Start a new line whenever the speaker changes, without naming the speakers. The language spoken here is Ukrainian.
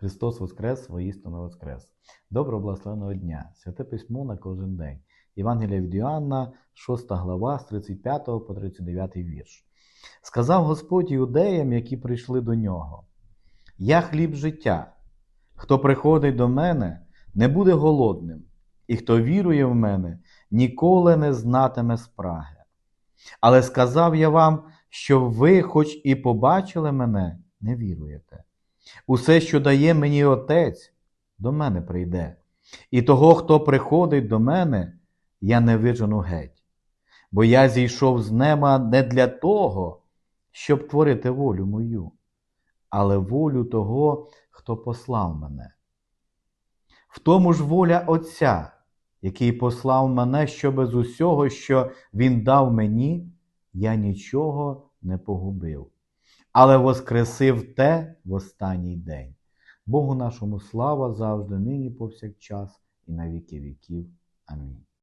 Христос Воскрес, воістину Воскрес. Доброго благословеного дня! Святе письмо на кожен день. Євангелія від Іоанна, 6 глава, з 35 по 39 вірш. Сказав Господь іудеям, які прийшли до нього: Я хліб життя. Хто приходить до мене, не буде голодним, і хто вірує в мене, ніколи не знатиме спраги. Але сказав я вам, що ви, хоч і побачили мене, не віруєте. Усе, що дає мені Отець, до мене прийде, і того, хто приходить до мене, я не вижену геть. Бо я зійшов з неба не для того, щоб творити волю мою, але волю того, хто послав мене. В тому ж воля Отця, який послав мене, щоб з усього, що Він дав мені, я нічого не погубив, але воскресив те в останній день. Богу нашому слава завжди, нині повсякчас і на віки віків. Амінь.